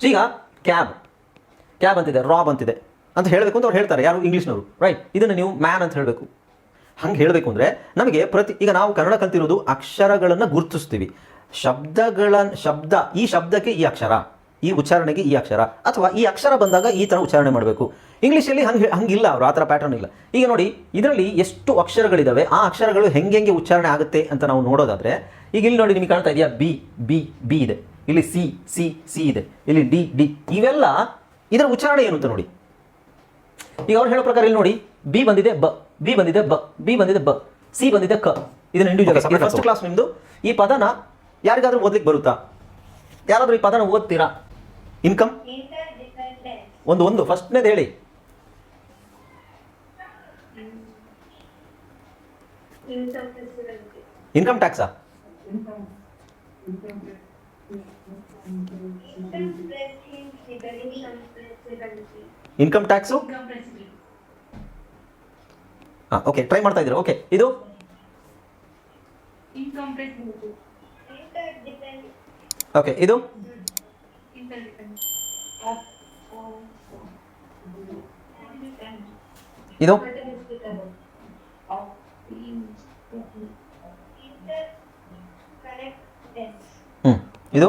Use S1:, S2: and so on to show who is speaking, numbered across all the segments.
S1: So ಈಗ cab. Cab ಅಂತಿದೆ, rob ಅಂತಿದೆ ಅಂತ ಹೇಳಬೇಕು ಅಂತ ಅವ್ರು ಹೇಳ್ತಾರೆ, ಯಾರು ಇಂಗ್ಲೀಷ್ನವರು ರೈಟ್ ಇದನ್ನು ನೀವು ಮ್ಯಾನ್ ಅಂತ ಹೇಳಬೇಕು. ಹಂಗೆ ಹೇಳಬೇಕು ಅಂದರೆ ನಮಗೆ ಪ್ರತಿ, ಈಗ ನಾವು ಕನ್ನಡ ಕಲ್ತಿರೋದು ಅಕ್ಷರಗಳನ್ನು ಗುರುತಿಸ್ತೀವಿ. ಶಬ್ದಗಳ, ಶಬ್ದ, ಈ ಶಬ್ದಕ್ಕೆ ಈ ಅಕ್ಷರ, ಈ ಉಚ್ಚಾರಣೆಗೆ ಈ ಅಕ್ಷರ, ಅಥವಾ ಈ ಅಕ್ಷರ ಬಂದಾಗ ಈ ಥರ ಉಚ್ಚಾರಣೆ ಮಾಡಬೇಕು. ಇಂಗ್ಲೀಷಲ್ಲಿ ಹಂಗೆ ಹಂಗಿಲ್ಲ ಅವರು, ಆ ಥರ ಪ್ಯಾಟರ್ನ್ ಇಲ್ಲ. ಈಗ ನೋಡಿ, ಇದರಲ್ಲಿ ಎಷ್ಟು ಅಕ್ಷರಗಳಿದ್ದಾವೆ ಆ ಅಕ್ಷರಗಳು ಹೆಂಗೆ ಹೆಂಗೆ ಉಚ್ಚಾರಣೆ ಆಗುತ್ತೆ ಅಂತ ನಾವು ನೋಡೋದಾದರೆ, ಈಗ ಇಲ್ಲಿ ನೋಡಿ ನಿಮಗೆ ಕಾಣ್ತಾ ಇದೆಯಾ ಬಿ ಬಿ ಬಿ ಇದೆ. ಇಲ್ಲಿ ಸಿ ಸಿ ಸಿ ಇದೆ. ಇಲ್ಲಿ ಡಿ ಡಿ. ಇವೆಲ್ಲ ಇದರ ಉಚ್ಚಾರಣೆ ಏನು ಅಂತ ನೋಡಿ. ಈಗ ಅವ್ರು ಹೇಳೋ ಪ್ರಕಾರ ಇಲ್ಲಿ ನೋಡಿ ಬಿ ಬಂದಿದೆ ಬ ಬಿ ಬಂದಿದೆ ಬ ಬಿ ಬಂದಿದೆ ಬ ಸಿ ಬಂದಿದೆ ಕ. ಇದನ್ನ ಇಂಡಿವಿಜುವಲ್ ಫಸ್ಟ್ ಕ್ಲಾಸ್ ನಿಮ್ದು. ಈ ಪದನ ಯಾರಿಗಾದ್ರೂ ಓದ್ಲಿಕ್ಕೆ ಬರುತ್ತಾ? ಯಾರಾದ್ರೂ ಈ ಪದನ ಓದ್ತೀರಾ? ಇನ್ಕಮ್
S2: ಒಂದು
S1: ಒಂದು. ಒಂದು ಫಸ್ಟ್ನೇದು ಹೇಳಿ ಇನ್ಕಮ್ ಟ್ಯಾಕ್ಸಾ income tax oh okay try ಮಾಡ್ತಾ ಇದ್ರೋ ಓಕೆ ಇದು? ಓಕೆ ಇದು
S2: ಇನ್ಕಂ
S1: ಇದು? ಎಂಡ್ ಇದು?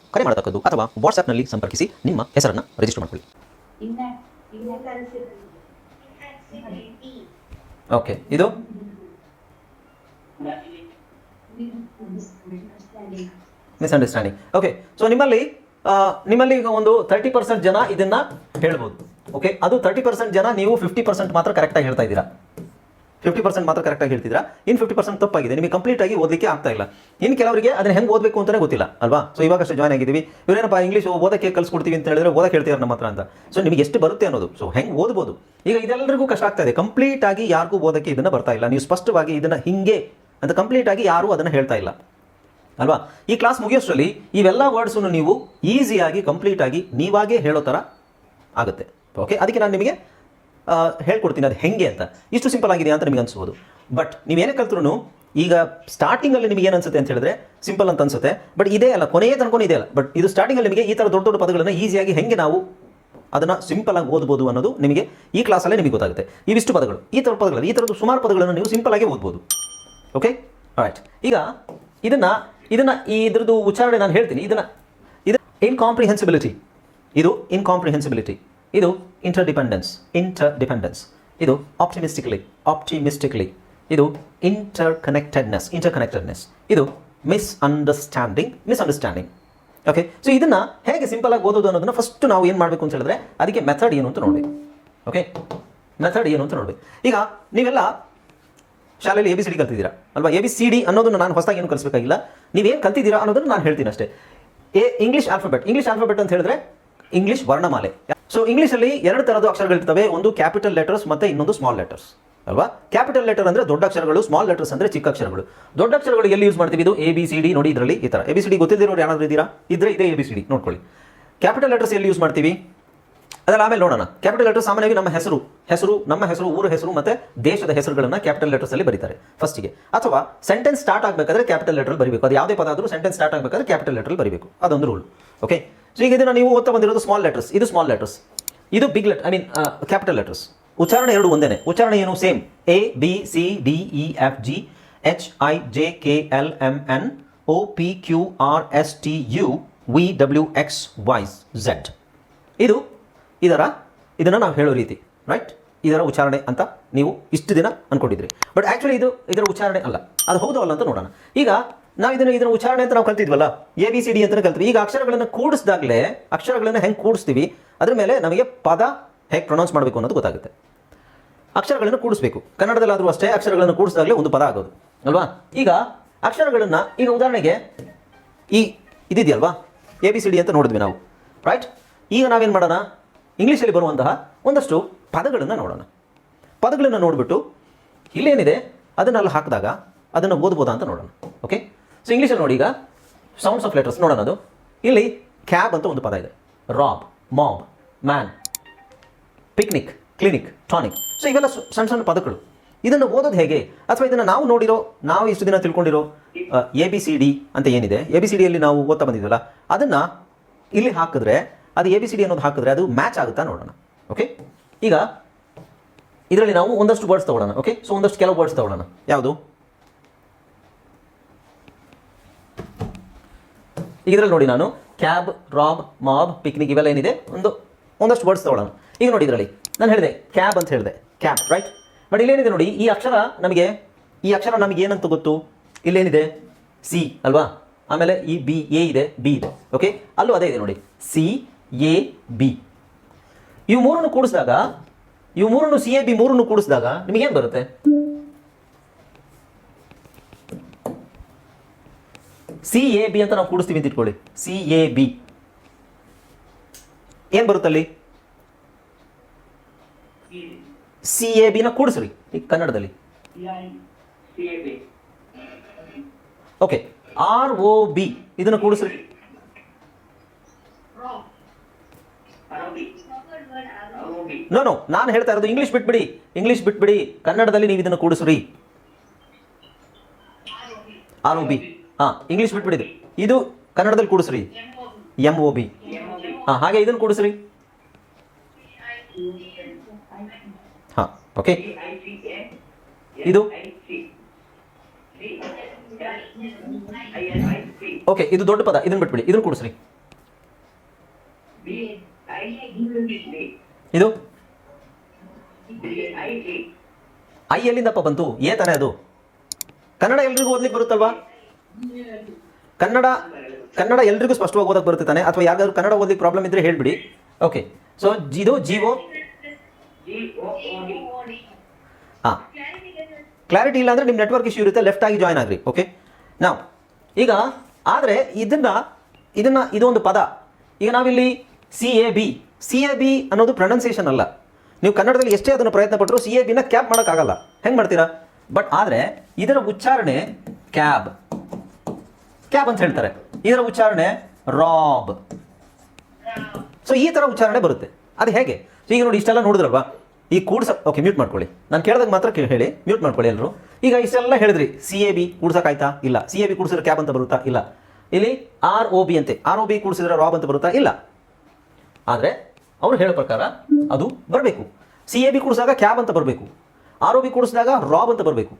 S1: ಕರೆ ಮಾಡತಕ್ಕದ್ದು ಅಥವಾ ವಾಟ್ಸ್ಆ್ಯಪ್ನಲ್ಲಿ ಸಂಪರ್ಕಿಸಿ ನಿಮ್ಮ ಹೆಸರನ್ನು ರಿಜಿಸ್ಟರ್ ಮಾಡಿಕೊಳ್ಳಿ. ಓಕೆ, ಇದು? ಮಿಸ್ಅಂಡರ್ಸ್ಟ್ಯಾಂಡಿಂಗ್ ಓಕೆ ಸೊ ನಿಮ್ಮಲ್ಲಿ ನಿಮ್ಮಲ್ಲಿ ಈಗ ಒಂದು ತರ್ಟಿ ಪರ್ಸೆಂಟ್ ಜನ ಇದನ್ನ ಹೇಳ್ಬೋದು. ಓಕೆ ಅದು ತರ್ಟಿ ಪರ್ಸೆಂಟ್ ಜನ ನೀವು ಫಿಫ್ಟಿ ಪರ್ಸೆಂಟ್ ಮಾತ್ರ ಕರೆಕ್ಟಾಗಿ ಹೇಳ್ತಾ ಇದ್ದೀರಾ. ಫಿಫ್ಟಿ ಪರ್ಸೆಂಟ್ ಮಾತ್ರ ಕರೆಕ್ಟಾಗಿ ಹೇಳ್ತಿದ್ರ ಇನ್ ಫಿಫ್ಟಿ ಪರ್ಸೆಂಟ್ ತಪ್ಪಾಗಿದೆ. ನಿಮಗೆ ಕಂಪ್ಲೀಟ್ ಆಗಿ ಓದಲಿಕ್ಕೆ ಆಗ್ತಾ ಇಲ್ಲ. ಇನ್ನು ಕೆಲವರಿಗೆ ಅದನ್ನ ಹೆಂಗೆ ಓದಬೇಕು ಅಂತಲೇ ಗೊತ್ತಿಲ್ಲ, ಅಲ್ವಾ? ಸೊ ಇವಾಗಷ್ಟೇ ಜಾಯ್ನ್ ಆಗಿದ್ದೀವಿ. ಇವರೇನಪ್ಪ ಇಂಗ್ಲೀಷ್ ಓದಕ್ಕೆ ಕಲ್ಸ್ಕೊಡ್ತೀವಿ ಅಂತ ಹೇಳಿದ್ರೆ ಓದಕ್ಕೆ ಹೇಳ್ತಿದ್ದಾರೆ ನಮ್ಮ ಹತ್ರ ಅಂತ. ಸೊ ನಿಮಗೆ ಎಷ್ಟು ಬರುತ್ತೆ ಅನ್ನೋದು. ಸೊ ಹೆಂಗೆ ಓದ್ಬೋದು? ಈಗ ಇದೆಲ್ಲರಿಗೂ ಕಷ್ಟ ಆಗ್ತಾ ಇದೆ. ಕಂಪ್ಲೀಟ್ ಆಗಿ ಯಾರಿಗೂ ಓದಕ್ಕೆ ಇದನ್ನ ಬರ್ತಾ ಇಲ್ಲ. ನೀವು ಸ್ಪಷ್ಟವಾಗಿ ಇದನ್ನ ಹಿಂಗೆ ಅಂತ ಕಂಪ್ಲೀಟ್ ಆಗಿ ಯಾರೂ ಅದನ್ನು ಹೇಳ್ತಾ ಇಲ್ಲ. ಅಲ್ವಾ? ಈ ಕ್ಲಾಸ್ ಮುಗಿಯೋಷ್ಟರಲ್ಲಿ ಇವೆಲ್ಲ ವರ್ಡ್ಸನ್ನು ನೀವು ಈಸಿಯಾಗಿ ಕಂಪ್ಲೀಟ್ ಆಗಿ ನೀವಾಗೇ ಹೇಳೋ ಥರ ಆಗುತ್ತೆ. ಓಕೆ ಅದಕ್ಕೆ ನಾನು ನಿಮಗೆ ಹೇಳ್ಕೊಡ್ತೀನಿ ಅದು ಹೆಂಗೆ ಅಂತ. ಇಷ್ಟು ಸಿಂಪಲ್ ಆಗಿದೆ ಅಂತ ನಿಮಗೆ ಅನಿಸ್ಬೋದು. ಬಟ್ ನೀವೇನೇ ಕಲ್ತ್ರು ಈಗ ಸ್ಟಾರ್ಟಿಂಗಲ್ಲಿ ನಿಮಗೆ ಏನು ಅನ್ಸುತ್ತೆ ಅಂತ ಹೇಳಿದ್ರೆ ಸಿಂಪಲ್ ಅಂತ ಅನ್ಸುತ್ತೆ. ಬಟ್ ಇದೇ ಅಲ್ಲ, ಕೊನೆಯ ತನಕ ಇದೆ ಅಲ್ಲ. ಬಟ್ ಇದು ಸ್ಟಾರ್ಟಿಂಗಲ್ಲಿ ನಿಮಗೆ ಈ ಥರ ದೊಡ್ಡ ದೊಡ್ಡ ಪದಗಳನ್ನು ಈಸಿಯಾಗಿ ಹೆಂಗೆ ನಾವು ಅದನ್ನು ಸಿಂಪಲ್ ಆಗಿ ಓದ್ಬೋದು ಅನ್ನೋದು ನಿಮಗೆ ಈ ಕ್ಲಾಸಲ್ಲೇ ನಿಮಗೆ ಗೊತ್ತಾಗುತ್ತೆ. ಇವಿಷ್ಟು ಪದಗಳು. ಈ ಥರ ಪದಗಳು, ಈ ಥರದ್ದು ಸುಮಾರು ಪದಗಳನ್ನು ನೀವು ಸಿಂಪಲ್ ಆಗಿ ಓದ್ಬೋದು. ಓಕೆ ರೈಟ್ ಈಗ ಇದನ್ನ ಇದನ್ನ ಈ ಇದ್ರದ್ದು ಉಚ್ಚಾರಣೆ ನಾನು ಹೇಳ್ತೀನಿ. ಇದನ್ನ ಇದು ಇನ್ಕಾಂಪ್ರಿಹೆನ್ಸಿಬಿಲಿಟಿ ಇದು ಇನ್ಕಾಂಪ್ರಿಹೆನ್ಸಿಬಿಲಿಟಿ ಇದು ಇಂಟರ್ಡಿಪೆಂಡೆನ್ಸ್ ಇಂಟರ್ಡಿಪೆಂಡೆನ್ಸ್ ಇದು ಆಪ್ಟಿಮಿಸ್ಟಿಕ್ಲಿ ಆಪ್ಟಿಮಿಸ್ಟಿಕ್ಲಿ ಇದು ಇಂಟರ್ ಕನೆಕ್ಟೆಡ್ನೆಸ್ ಇಂಟರ್ ಕನೆಕ್ಟೆಡ್ನೆಸ್ ಇದು ಮಿಸ್ಅಂಡರ್ಸ್ಟ್ಯಾಂಡಿಂಗ್ ಮಿಸ್ಅಂಡರ್ಸ್ಟ್ಯಾಂಡಿಂಗ್ ಓಕೆ ಸೊ ಇದನ್ನ ಹೇಗೆ ಸಿಂಪಲ್ ಆಗಿ ಓದೋದು ಅನ್ನೋದನ್ನ ಫಸ್ಟ್ ನಾವು ಏನು ಮಾಡಬೇಕು ಅಂತ ಹೇಳಿದ್ರೆ ಅದಕ್ಕೆ ಮೆಥಡ್ ಏನು ಅಂತ ನೋಡಿ ಓಕೆ ಮೆಥಡ್ ಏನು ಅಂತ ನೋಡಬೇಕು. ಈಗ ನೀವೆಲ್ಲ ಶಾಲೆಯಲ್ಲಿ ಎ ಬಿ ಸಿ ಡಿ ಕಲ್ತಿದ್ದೀರಾ? ಅಲ್ವಾ? ಎ ಬಿ ಸಿ ಡಿ ಅನ್ನೋದನ್ನು ನಾನು ಹೊಸದಾಗಿ ಏನು ಕಲಿಸಬೇಕಾಗಿಲ್ಲ. ನೀವೇನು ಕಲ್ತಿದ್ದೀರಾ ಅನ್ನೋದನ್ನು ನಾನು ಹೇಳ್ತೀನಿ ಅಷ್ಟೇ. ಎ ಇಂಗ್ಲಿಷ್ ಆಲ್ಫಾಬೆಟ್ ಇಂಗ್ಲಿಷ್ ಆಲ್ಫಾಬೆಟ್ ಅಂತ ಹೇಳಿದ್ರೆ ಇಂಗ್ಲಿಷ್ ವರ್ಣಮಾಲೆ. ಸೊ ಇಂಗ್ಲಿಷಲ್ಲಿ ಎರಡು ಥರದ ಅಕ್ಷರಗಳಿರ್ತವೆ ಒಂದು ಕ್ಯಾಪಿಟಲ್ ಲೆಟರ್ಸ್ ಮತ್ತೆ ಇನ್ನೊಂದು ಸ್ಮಾಲ್ ಲೆಟರ್ಸ್ ಅಲ್ವಾ? ಕ್ಯಾಪಿಟಲ್ ಲೆಟರ್ ಅಂದ್ರೆ ದೊಡ್ಡ ಅಕ್ಷರಗಳು ಸ್ಮಾಲ್ ಲೆಟರ್ಸ್ ಅಂದ್ರೆ ಚಿಕ್ಕ ಅಕ್ಷರಗಳು. ದೊಡ್ಡ ಅಕ್ಷರಗಳು ಎಲ್ಲಿ ಯೂಸ್ ಮಾಡ್ತೀವಿ ಇದು? ಎ ಬಿ ಸಿ ಡಿ ನೋಡಿ ಇದರಲ್ಲಿ ಈ ಥರ ಎ ಬಿ ಸಿ ಡಿ ಗೊತ್ತಿದ್ದಿರೋರು ಯಾರಾದ್ರೂ ಇದ್ದೀರಾ? ಇದ್ರೆ ಇದೇ ಎ ಬಿ ಸಿ ಡಿ ನೋಡ್ಕೊಳ್ಳಿ. ಕ್ಯಾಪಿಟಲ್ ಲೆಟರ್ಸ್ ಎಲ್ಲಿ ಯೂಸ್ ಮಾಡ್ತೀವಿ? ಅದರ ಆಮೇಲೆ ನೋಡೋಣ. ಕ್ಯಾಪಿಟಲ್ ಲೆಟರ್ ಸಾಮಾನ್ಯವಾಗಿ ನಮ್ಮ ಹೆಸರು ಹೆಸರು, ನಮ್ಮ ಹೆಸರು, ಊರ ಹೆಸರು ಮತ್ತೆ ದೇಶದ ಹೆಸರುಗಳನ್ನ ಕ್ಯಾಪಿಟಲ್ ಲೆಟರ್ಸ್ ಅಲ್ಲಿ ಬರೀತಾರೆ. ಫಸ್ಟಿಗೆ ಅಥವಾ ಸೆಂಟೆನ್ಸ್ ಸ್ಟಾರ್ಟ್ ಆಗಬೇಕಾದ್ರೆ ಕ್ಯಾಪಿಟಲ್ ಲೆಟರ್ ಬರಬೇಕು. ಅದು ಯಾವುದೇ ಪದ ಆದರೂ ಸೆಂಟೆನ್ಸ್ ಸ್ಟಾರ್ಟ್ ಆಗಬೇಕಾದ್ರೆ ಕ್ಯಾಪಿಟಲ್ ಲೆಟರ್ ಬರೀಬೇಕು. ಅದೊಂದು ರೂಲ್ ಓಕೆ ಸೊ ಈಗ ಇದನ್ನು ನೀವು ಓದ್ತಾ ಬಂದಿರೋದು ಸ್ಮಾಲ್ ಲೆಟರ್ಸ್ ಇದು ಸ್ಮಾಲ್ ಲೆಟರ್ಸ್ ಇದು big let I mean capital letters ಉಚ್ಚಾರಣೆ ಎರಡು ಒಂದೇನೆ. ಉಚ್ಚಾರಣೆ ಏನು? Same A B C D E F G H I J K L M N O P Q R S T U V W X Y Z ಇದು ಇದರ, ಇದನ್ನು ನಾವು ಹೇಳೋ ರೀತಿ ರೈಟ್ ಇದರ ಉಚ್ಚಾರಣೆ ಅಂತ ನೀವು ಇಷ್ಟು ದಿನ ಅಂದ್ಕೊಂಡಿದ್ರಿ ಬಟ್ ಆ್ಯಕ್ಚುಲಿ ಇದು ಇದರ ಉಚ್ಚಾರಣೆ ಅಲ್ಲ. ಅದು ಹೌದು ಅಲ್ಲ ಅಂತ ನೋಡೋಣ. ಈಗ ನಾವು ಇದನ್ನು ಇದನ್ನ ಉಚ್ಚಾರಣೆ ಅಂತ ನಾವು ಕಲ್ತಿದ್ವಲ್ಲ? ಎ ಬಿ ಸಿ ಡಿ ಅಂತ ಕಲ್ತೀವಿ ಈಗ ಅಕ್ಷರಗಳನ್ನು ಕೂಡಿಸಿದಾಗಲೇ ಅಕ್ಷರಗಳನ್ನು ಹೆಂಗೆ ಕೂಡಿಸ್ತೀವಿ? ಅದ್ರ ಮೇಲೆ ನಮಗೆ ಪದ ಹೇಗೆ ಪ್ರೊನೌನ್ಸ್ ಮಾಡಬೇಕು ಅನ್ನೋದು ಗೊತ್ತಾಗುತ್ತೆ. ಅಕ್ಷರಗಳನ್ನು ಕೂಡಿಸ್ಬೇಕು. ಕನ್ನಡದಲ್ಲಾದರೂ ಅಷ್ಟೇ ಅಕ್ಷರಗಳನ್ನು ಕೂಡಿಸಿದಾಗಲೇ ಒಂದು ಪದ ಆಗೋದು. ಅಲ್ವಾ? ಈಗ ಅಕ್ಷರಗಳನ್ನು ಈಗ ಉದಾಹರಣೆಗೆ ಈ ಇದಿದೆಯಲ್ವಾ? ಎ ಬಿ ಸಿ ಡಿ ಅಂತ ನೋಡಿದ್ವಿ ನಾವು. ರೈಟ್ ಈಗ ನಾವೇನು ಮಾಡೋಣ? ಇಂಗ್ಲೀಷಲ್ಲಿ ಬರುವಂತಹ ಒಂದಷ್ಟು ಪದಗಳನ್ನು ನೋಡೋಣ. ಪದಗಳನ್ನು ನೋಡಿಬಿಟ್ಟು ಇಲ್ಲೇನಿದೆ, ಅದನ್ನು ಅಲ್ಲಿ ಹಾಕಿದಾಗ ಅದನ್ನು ಓದ್ಬೋದಾ ಅಂತ ನೋಡೋಣ. ಓಕೆ ಸೊ ಇಂಗ್ಲೀಷಲ್ಲಿ ನೋಡಿ ಈಗ ಸೌಂಡ್ಸ್ ಆಫ್ ಲೆಟರ್ಸ್ ನೋಡೋಣ ಅದು. ಇಲ್ಲಿ ಕ್ಯಾಬ್ ಅಂತ ಒಂದು ಪದ ಇದೆ. Rob mob man picnic clinic tonic so ಇವೆಲ್ಲ ಸಣ್ಣ ಸಣ್ಣ ಪದಗಳು. ಇದನ್ನು ಓದೋದು ಹೇಗೆ? ಅಥವಾ ಇದನ್ನು ನಾವು ನೋಡಿರೋ, ನಾವು ಇಷ್ಟು ದಿನ ತಿಳ್ಕೊಂಡಿರೋ ಎ ಬಿ ಸಿ ಡಿ ಅಂತ ಏನಿದೆ? ಎ ಬಿ ಸಿ ಡಿಯಲ್ಲಿ ನಾವು ಓದ್ತಾ ಬಂದಿದ್ವಲ್ಲ, ಅದನ್ನು ಇಲ್ಲಿ ಹಾಕಿದ್ರೆ, ಅದು ಎ ಬಿ ಸಿ ಡಿ ಅನ್ನೋದು ಹಾಕಿದ್ರೆ ಅದು ಮ್ಯಾಚ್ ಆಗುತ್ತಾ ನೋಡೋಣ. ಓಕೆ ಈಗ, ಇದರಲ್ಲಿ ನಾವು ಒಂದಷ್ಟು ವರ್ಡ್ಸ್ ತೊಗೊಳ್ಳೋಣ. ಓಕೆ ಸೊ ಒಂದಷ್ಟು ಕೆಲವು ವರ್ಡ್ಸ್ ತೊಗೊಳ್ಳೋಣ. ಯಾವುದು? ಈಗ ಇದರಲ್ಲಿ ನೋಡಿ ನಾನು ಕ್ಯಾಬ್ ರಾಬ್ ಮಾಬ್ ಪಿಕ್ನಿಕ್ ಇವೆಲ್ಲ ಏನಿದೆ? ಒಂದು, ಒಂದಷ್ಟು ವರ್ಡ್ಸ್ ತಗೊಳ್ಳೋಣ. ಈಗ ನೋಡಿ ಇದರಲ್ಲಿ, ನಾನು ಹೇಳಿದೆ ಕ್ಯಾಬ್ ಅಂತ ಹೇಳಿದೆ. ಕ್ಯಾಬ್ ರೈಟ್ ಬಟ್ ಇಲ್ಲೇನಿದೆ ನೋಡಿ, ಈ ಅಕ್ಷರ ನಮಗೆ, ಈ ಅಕ್ಷರ ನಮಗೆ ಏನಂತ ಗೊತ್ತು? ಇಲ್ಲೇನಿದೆ? ಸಿ ಅಲ್ವಾ? ಆಮೇಲೆ ಈ ಬಿ ಎ ಇದೆ ಬಿ ಇದೆ ಓಕೆ ಅಲ್ಲೂ ಅದೇ ಇದೆ ನೋಡಿ. ಸಿ ಎ ಬಿ ಇವು ಮೂರನ್ನು ಕೂಡಿಸಿದಾಗ, ಇವು ಮೂರನ್ನು ಸಿ ಎ ಬಿ ಮೂರನ್ನು ಕೂಡಿಸಿದಾಗ ನಿಮಗೇನು ಬರುತ್ತೆ? ಸಿ ಎ ಬಿ ಅಂತ ನಾವು ಕೂಡಿಸ್ತೀವಿ ಅಂತ ಇಟ್ಕೊಳ್ಳಿ. C A B. ಏನು ಬರುತ್ತಲ್ಲಿ ಸಿ ಎ ಬಿನ ಕೂಡಿಸ್ರಿ ಈ ಕನ್ನಡದಲ್ಲಿ. ಓಕೆ. R O B. ಇದನ್ನು ಕೂಡಿಸ್ರಿ. ನೋ ನೋ, ನಾನು ಹೇಳ್ತಾ ಇರೋದು ಇಂಗ್ಲಿಷ್ ಬಿಟ್ಬಿಡಿ. ಇಂಗ್ಲಿಷ್ ಬಿಟ್ಬಿಡಿ. ಕನ್ನಡದಲ್ಲಿ ನೀವು ಇದನ್ನು ಕೂಡಿಸ್ರಿ. R O B. ಹಾಂ ಇಂಗ್ಲಿಷ್ ಬಿಟ್ಬಿಡಿ ಇದು ಕನ್ನಡದಲ್ಲಿ ಕೂಡಿಸ್ರಿ. ಎಂ ಒ ಬಿ ಹಾಂ, ಹಾಗೆ ಇದನ್ನು ಕೂಡಿಸ್ರಿ. ಹಾಂ ಓಕೆ ಇದು? ಓಕೆ ಇದು ದೊಡ್ಡ ಪದ. ಇದನ್ನು ಬಿಟ್ಬಿಡಿ. ಇದನ್ನು ಕೂಡಿಸ್ರಿ. ಇದು? ಐ ಎಲ್ಲಿಂದಪ್ಪ ಬಂತು? ಏ ತಾನೇ ಅದು? ಕನ್ನಡ ಎಲ್ರಿಗೂ ಓದ್ಲಿಕ್ಕೆ ಬರುತ್ತಲ್ವಾ? ಕನ್ನಡ ಕನ್ನಡ ಎಲ್ರಿಗೂ ಸ್ಪಷ್ಟವಾಗಿ ಓದಕ್ಕೆ ಬರುತ್ತೆ ತಾನೆ? ಅಥವಾ ಯಾರಿಗಾದ್ರು ಕನ್ನಡ ಓದಲಿಕ್ಕೆ ಪ್ರಾಬ್ಲಮ್ ಇದ್ರೆ ಹೇಳ್ಬಿಡಿ. ಓಕೆ ಸೊ ಇದು ಜಿವೋ ಹಾಂ ಕ್ಲಾರಿಟಿ ಇಲ್ಲ ಅಂದರೆ ನಿಮ್ಮ ನೆಟ್ವರ್ಕ್ ಇಶ್ಯೂ ಇರುತ್ತೆ ಲೆಫ್ಟ್ ಆಗಿ ಜಾಯ್ನ್ ಆಗ್ರಿ. ಓಕೆ ನಾವು ಈಗ, ಆದರೆ ಇದನ್ನ ಇದನ್ನ ಇದೊಂದು ಪದ. ಈಗ ನಾವಿಲ್ಲಿ C A B C A B ಅನ್ನೋದು ಪ್ರೊನೌನ್ಸಿಯೇಷನ್ ಅಲ್ಲ. ನೀವು ಕನ್ನಡದಲ್ಲಿ ಎಷ್ಟೇ ಅದನ್ನು ಪ್ರಯತ್ನ ಪಟ್ಟರು ಸಿ ಎ ಬಿನ ಕ್ಯಾಬ್ ಮಾಡೋಕ್ಕಾಗಲ್ಲ ಹೆಂಗೆ ಮಾಡ್ತೀರಾ? ಬಟ್ ಆದರೆ, ಇದರ ಉಚ್ಚಾರಣೆ ಕ್ಯಾಬ್ ಕ್ಯಾಬ್ ಅಂತ ಹೇಳ್ತಾರೆ. ಇದರ ಉಚ್ಚಾರಣೆ ರಾಬ್ ಸೊ ಈ ಥರ ಉಚ್ಚಾರಣೆ ಬರುತ್ತೆ. ಅದು ಹೇಗೆ? ಸೊ ಈಗ ನೋಡಿ ಇಷ್ಟೆಲ್ಲ ನೋಡಿದ್ರಲ್ವಾ? ಈ ಕೂಡ್ಸ ಓಕೆ ಮ್ಯೂಟ್ ಮಾಡ್ಕೊಳ್ಳಿ. ನಾನು ಕೇಳಿದಾಗ ಮಾತ್ರ ಹೇಳಿ. ಮ್ಯೂಟ್ ಮಾಡ್ಕೊಳ್ಳಿ ಎಲ್ಲರೂ ಈಗ ಇಷ್ಟೆಲ್ಲ ಹೇಳಿದ್ರಿ. ಸಿ ಎ ಬಿ ಕೂಡ್ಸೋಕ್ಕಾಯ್ತಾ? ಇಲ್ಲ. ಸಿ ಎ ಬಿ ಕೂಡಿಸಿದ್ರೆ ಕ್ಯಾಬ್ ಅಂತ ಬರುತ್ತಾ? ಇಲ್ಲ. ಇಲ್ಲಿ ಆರ್ ಓ ಬಿ ಅಂತೆ. ಆರ್ ಒ ಬಿ ಕೂಡಿಸಿದ್ರೆ ರಾಬ್ ಅಂತ ಬರುತ್ತಾ? ಇಲ್ಲ. ಆದರೆ, ಅವ್ರು ಹೇಳೋ ಪ್ರಕಾರ ಅದು ಬರಬೇಕು. ಸಿ ಎ ಬಿ ಕೂಡಿಸಿದಾಗ ಕ್ಯಾಬ್ ಅಂತ ಬರಬೇಕು. ಆರ್ ಒ ಬಿ ಕೂಡಿಸಿದಾಗ ರಾಬ್ ಅಂತ ಬರಬೇಕು.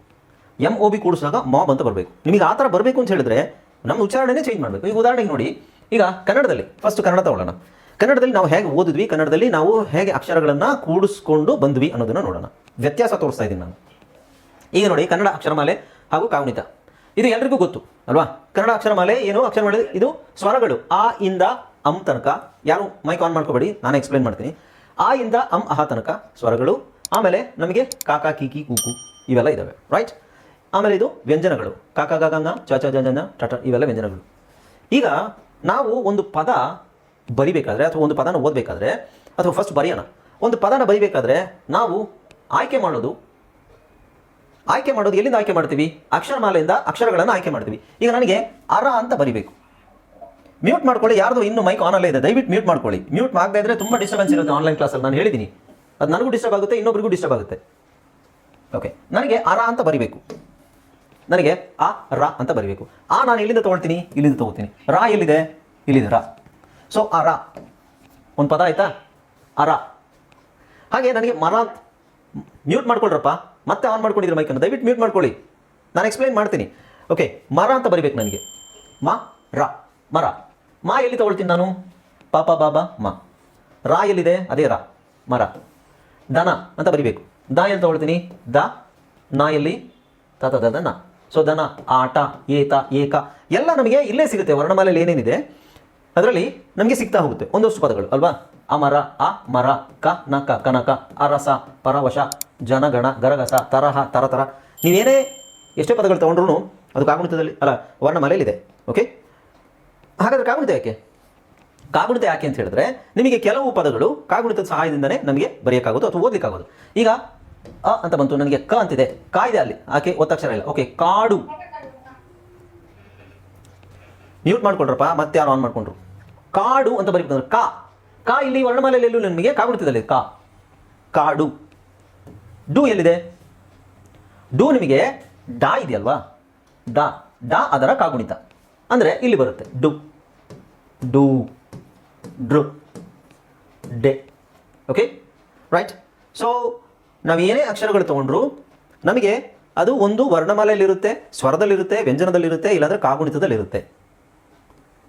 S1: ಎಂ ಒ ಬಿ ಕೂಡಿಸಿದಾಗ ಮಾಬ್ ಅಂತ ಬರಬೇಕು. ನಿಮಗೆ ಆ ಥರ ಬರಬೇಕು ಅಂತ ಹೇಳಿದ್ರೆ ನಮ್ಮ ಉಚ್ಚಾರಣೆನೇ ಚೇಂಜ್ ಮಾಡಬೇಕು. ಈಗ ಉದಾಹರಣೆಗೆ ನೋಡಿ, ಈಗ ಕನ್ನಡದಲ್ಲಿ ಫಸ್ಟ್ ಕನ್ನಡ ತಗೊಳ್ಳೋಣ. ಕನ್ನಡದಲ್ಲಿ ನಾವು ಹೇಗೆ ಓದಿದ್ವಿ, ಕನ್ನಡದಲ್ಲಿ ನಾವು ಹೇಗೆ ಅಕ್ಷರಗಳನ್ನು ಕೂಡಿಸ್ಕೊಂಡು ಬಂದ್ವಿ ಅನ್ನೋದನ್ನು ನೋಡೋಣ. ವ್ಯತ್ಯಾಸ ತೋರಿಸ್ತಾ ಇದ್ದೀನಿ ನಾನು. ಈಗ ನೋಡಿ, ಕನ್ನಡ ಅಕ್ಷರಮಾಲೆ ಹಾಗೂ ಕಾವನಿತ ಇದು ಎಲ್ರಿಗೂ ಗೊತ್ತು, ಅಲ್ವಾ? ಕನ್ನಡ ಅಕ್ಷರಮಾಲೆ ಏನು ಅಕ್ಷರಮಾಲೆ ಇದು ಸ್ವರಗಳು. ಆ, ಇಂದ, ಅಂ ತನಕ. ಯಾರು ಮೈಕ್ ಆನ್ ಮಾಡ್ಕೋಬೇಡಿ, ನಾನು ಎಕ್ಸ್ಪ್ಲೈನ್ ಮಾಡ್ತೀನಿ. ಆ, ಇಂದ, ಅಂ, ಅಹ ತನಕ ಸ್ವರಗಳು. ಆಮೇಲೆ ನಮಗೆ ಕಾಕಾ ಕೀಕಿ ಕೂಕು ಇವೆಲ್ಲ ಇದ್ದಾವೆ ರೈಟ್ ಆಮೇಲೆ ಇದು ವ್ಯಂಜನಗಳು. ಕಾಕ ಗಗನ ಚ ಚ ಜ ಜ ನ, ಟ ಟ ಇವೆಲ್ಲ ವ್ಯಂಜನಗಳು. ಈಗ ನಾವು ಒಂದು ಪದ ಬರಿಬೇಕಾದ್ರೆ ಅಥವಾ ಒಂದು ಪದನ ಓದಬೇಕಾದ್ರೆ ಅಥವಾ ಫಸ್ಟ್ ಬರೆಯೋಣ. ಒಂದು ಪದನ ಬರಿಬೇಕಾದ್ರೆ ನಾವು ಆಯ್ಕೆ ಮಾಡೋದು. ಆಯ್ಕೆ ಮಾಡೋದು ಎಲ್ಲಿಂದ ಆಯ್ಕೆ ಮಾಡ್ತೀವಿ? ಅಕ್ಷರಮಾಲೆಯಿಂದ ಅಕ್ಷರಗಳನ್ನು ಆಯ್ಕೆ ಮಾಡ್ತೀವಿ. ಈಗ ನನಗೆ ಅರ ಅಂತ ಬರಿಬೇಕು. ಮ್ಯೂಟ್ ಮಾಡ್ಕೊಳ್ಳಿ ಯಾರ್ದು ಇನ್ನು ಮೈಕ್ ಆನ್ ಅಲ್ಲೇ ಇದೆ. ದಯವಿಟ್ಟು ಮ್ಯೂಟ್ ಮಾಡ್ಕೊಳ್ಳಿ. ಮ್ಯೂಟ್ ಆಗದೆ ಇದ್ರೆ ತುಂಬ ಡಿಸ್ಟರ್ಬೆನ್ಸ್ ಇರುತ್ತೆ ಆನ್ಲೈನ್ ಕ್ಲಾಸಲ್ಲಿ ನಾನು ಹೇಳಿದ್ದೀನಿ ಅದು ನನಗೂ ಡಿಸ್ಟರ್ಬ್ ಆಗುತ್ತೆ ಇನ್ನೊಬ್ಬರಿಗೂ ಡಿಸ್ಟರ್ಬ್ ಆಗುತ್ತೆ. ಓಕೆ ನನಗೆ ಅರ ಅಂತ ಬರಿಬೇಕು. ನನಗೆ ಆ ರ ಅಂತ ಬರೀಬೇಕು. ಆ ನಾನು ಎಲ್ಲಿಂದ ತೊಗೊಳ್ತೀನಿ? ಇಲ್ಲಿಂದ ತೊಗೋತೀನಿ. ರಾ ಎಲ್ಲಿದೆ? ಇಲ್ಲಿದೆ, ರಾ. ಸೊ ಆ ರಾ. ಒಂದು ಪದ ಆಯ್ತಾ? ರಾ. ಹಾಗೆ ನನಗೆ ಮರ ಮ್ಯೂಟ್ ಮಾಡ್ಕೊಳ್ರಪ್ಪ. ಮತ್ತೆ ಆನ್ ಮಾಡ್ಕೊಂಡಿದ್ದೀರ ಮೈಕನ್ನು ದಯವಿಟ್ಟು ಮ್ಯೂಟ್ ಮಾಡ್ಕೊಳ್ಳಿ. ನಾನು ಎಕ್ಸ್ಪ್ಲೈನ್ ಮಾಡ್ತೀನಿ. ಓಕೆ ಮರ ಅಂತ ಬರಿಬೇಕು ನನಗೆ. ಮಾ, ರ. ಮರ. ಮಾ ಎಲ್ಲಿ ತೊಗೊಳ್ತೀನಿ ನಾನು? ಪಾಪ, ಬಾಬಾ, ಮಾ. ರಾ ಎಲ್ಲಿದೆ? ಅದೇ ರಾ. ಮರ. ದನ ಅಂತ ಬರಿಬೇಕು. ದ ಎಲ್ಲಿ ತೊಗೊಳ್ತೀನಿ? ದ, ನಾ ಎಲ್ಲಿ? ತ ದ ನ. ಸೊ ದನ ಆಟ, ಏತ, ಏಕ, ಎಲ್ಲ ನಮಗೆ ಇಲ್ಲೇ ಸಿಗುತ್ತೆ. ವರ್ಣಮಾಲೆಯಲ್ಲಿ ಏನೇನಿದೆ? ಅದರಲ್ಲಿ ನಮಗೆ ಸಿಗ್ತಾ ಹೋಗುತ್ತೆ. ಒಂದಷ್ಟು ಪದಗಳು ಅಲ್ವಾ? ಅಮರ, ಅ, ಮರ, ಕ ನಕ ಕನಕ, ಅರಸ, ಪರವಶ, ಜನಗಣ, ಗರಗಸ, ತರಹ, ತರತರ. ನೀವೇನೇ ಎಷ್ಟೇ ಪದಗಳು ತಗೊಂಡ್ರು ಅದು ಕಾಗುಣಿತದಲ್ಲಿ, ಅಲ್ಲ, ವರ್ಣಮಾಲೆಯಲ್ಲಿದೆ. ಓಕೆ ಹಾಗಾದರೆ ಕಾಗುಣಿತ ಯಾಕೆ? ಕಾಗುಣಿತ ಯಾಕೆ ಅಂತ ಹೇಳಿದ್ರೆ, ನಿಮಗೆ ಕೆಲವು ಪದಗಳು ಕಾಗುಣಿತದ ಸಹಾಯದಿಂದನೇ ನಮಗೆ ಬರೆಯೋಕ್ಕಾಗೋದು ಅಥವಾ ಓದಲಿಕ್ಕಾಗೋದು. ಈಗ ಅ ಅಂತ ಬಂತು. ನನಗೆ ಕ ಅಂತಿದೆ. ಕಾಯಿದೆ ಅಲ್ಲಿ. ಆಕೆ ಒತ್ತಕ್ಷರ ಇಲ್ಲ. ಓಕೆ ಕಾಡು. ಮ್ಯೂಟ್ ಮಾಡ್ಕೊಂಡ್ರಪ್ಪ. ಮತ್ತೆ ಯಾರು ಆನ್ ಮಾಡ್ಕೊಂಡ್ರು? ಕಾಡು ಅಂತ ಬರೀಬೇಕಂದ್ರೆ ಕಾ. ಕಾ ಇಲ್ಲಿ ವರ್ಣಮಾಲೆಯಲ್ಲಿ ನಿಮಗೆ ಕಾಗುಣಿತದಲ್ಲಿ ಕಾ. ಕಾಡು. ಡು ಎಲ್ಲಿದೆ? ಡು ನಿಮಗೆ ಡಾ ಇದೆಯಲ್ವಾ? ಡಾ. ಡಾ ಅದರ ಕಾಗುಣಿತ. ಅಂದರೆ ಇಲ್ಲಿ ಬರುತ್ತೆ. ಡು. ಡು. ಡ್ರು. ಡೆ. ಓಕೆ ರೈಟ್ ಸೊ ನಾವು ಏನೇ ಅಕ್ಷರಗಳು ತಗೊಂಡ್ರು, ನಮಗೆ ಅದು ಒಂದು ವರ್ಣಮಾಲೆಯಲ್ಲಿರುತ್ತೆ, ಸ್ವರದಲ್ಲಿರುತ್ತೆ, ವ್ಯಂಜನದಲ್ಲಿರುತ್ತೆ, ಇಲ್ಲಾಂದ್ರೆ ಕಾಗುಣಿತದಲ್ಲಿರುತ್ತೆ.